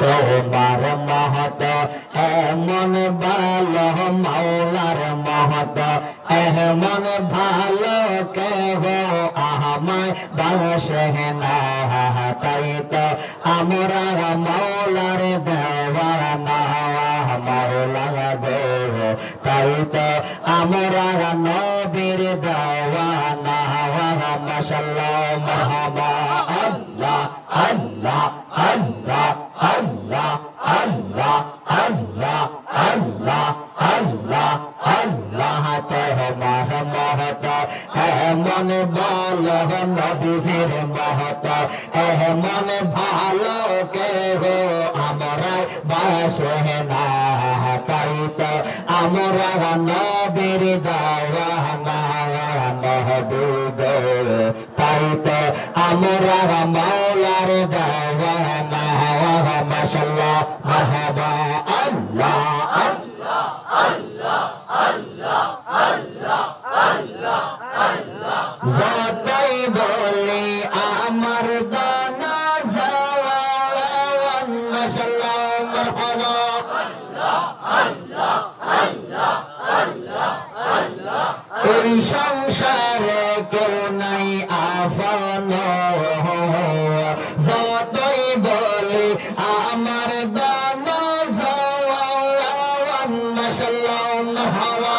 তোমার মহত এমন ভালো মাওলার মহত এমন ভালো, কেহ আমায় বাসে না তাই তো আমরা মাওলার দেওয়ানা মাওলা গো তাই তো আমরা নবীর দেওয়ানা এমন ভালো কে গো আমরা বাসে না তাই তো আমরা নবীর দাওয়ানা মহবুব তাই তো আমরা মাওলার দাওয়ানা মাশাল্লাহ মাহবা আল্লাহ যতই এই সংসারে কেউ নাই আফান যতই বলি আমার দানা মারহাবা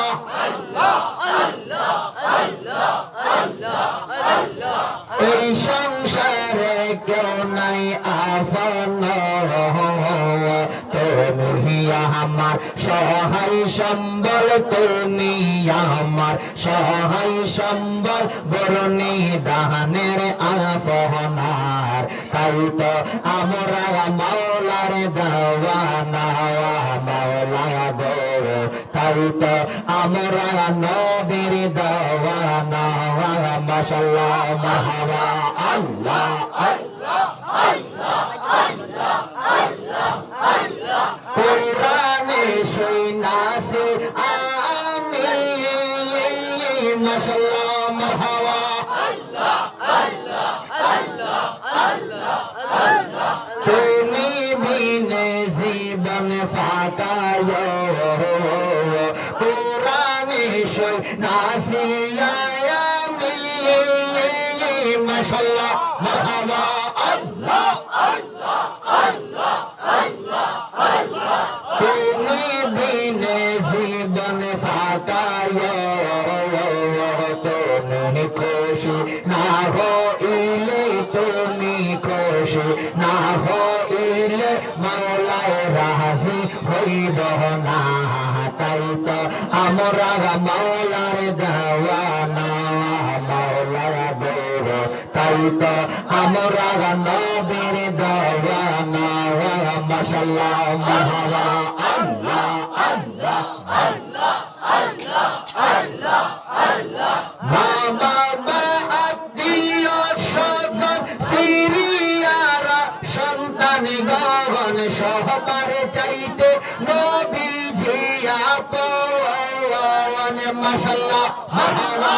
এই সংসারে কেউ নাই আফন তুমি আমার সহায় সম্বল তুমি আমার, সহায় সম্বল বরণী দানের আফনার। তাই তো আমরা মাওলার দেওয়ানা, মাওলা গো। তাই তো আমরা নবীর দেওয়ানা মাশাল্লাহ মাহাবা আল্লাহ কোরআনে মাশাল্লাহ মাহাবা আল্লাহ তুমি বিনে জীবন ফাঁকায় তুমি খুশি না হইলে তুমি খুশি না হইলে মাওলায় রাজি হইব না তাই তো আমরা তো আমরা নবীর দয়ানা মাশাল্লাহ মহারা আল্লাহ আল্লাহ আল্লাহ আল্লাহ আল্লাহ আল্লাহ মামা মা আত্মীয় সজন স্ত্রীয়ারা সন্তান গগন সহকারে চাইতে নবী জিয়া পন মাশাল্লাহ মহারা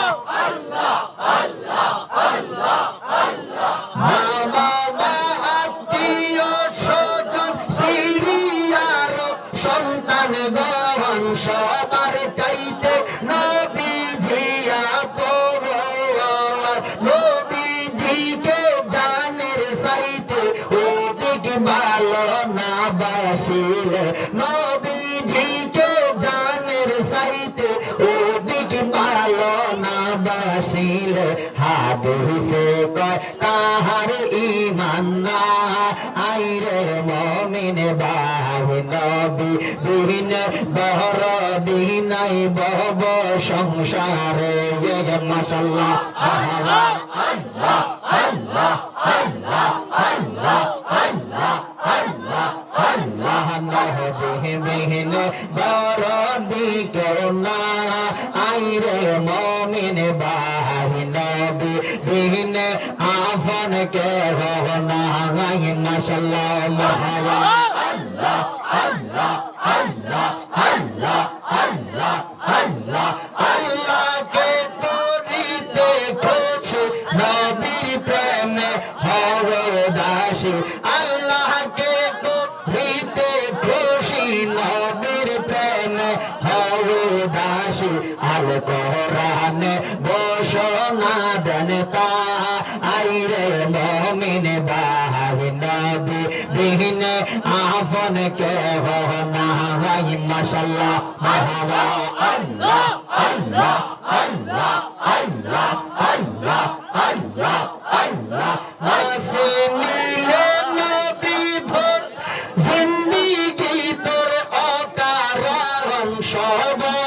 বাসিলে হাদিসে কয়, তাহার ইমান না। আইরে মমিন বাহি নবী বিহীন বহর দিনাই বব সংসারে। আল্লাহ আল্লাহ আল্লাহ আল্লাহ আল্লাহ। না। আইরে মমিন বাহ নবী বিহীন আফন কে হব না গাই মাশাল্লাহ মহাবা আল্লাহ আল্লাহ আল্লাহ আল্লাহ আল্লাহ আল্লাহ আল্লাহ কে করিতে আল কোরআনে ঘোষণা দেন তা আইরে মমিন বাহার নবী, বিহীন আপন কে না হাই মাশাল্লাহ, আল্লাহ আল্লাহ আল্লাহ আল্লাহ আল্লাহ আল্লাহ আল্লাহ। আল্লাহ আল্লাহ সবা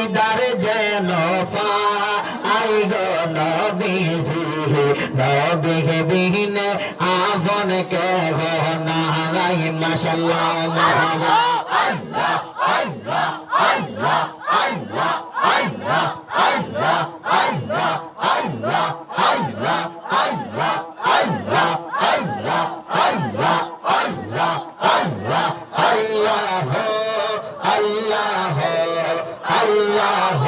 দিদার যেন আই গো বিহীন আপন কে নাই আল্লাহ আল্লাহ আল্লাহ আল্লাহ। আল্লাহ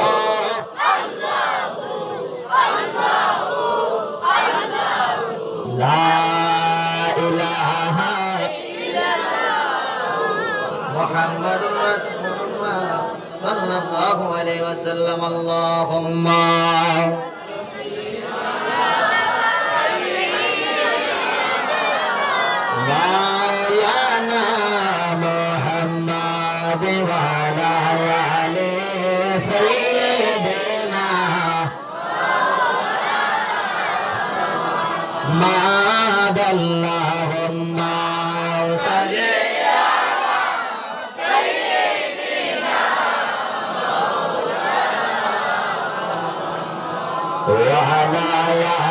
লা ইলাহা محمد رسول الله صلى الله عليه وسلم اللهم مولانا محمد وعلى آل سيدنا ماد اللهم صل على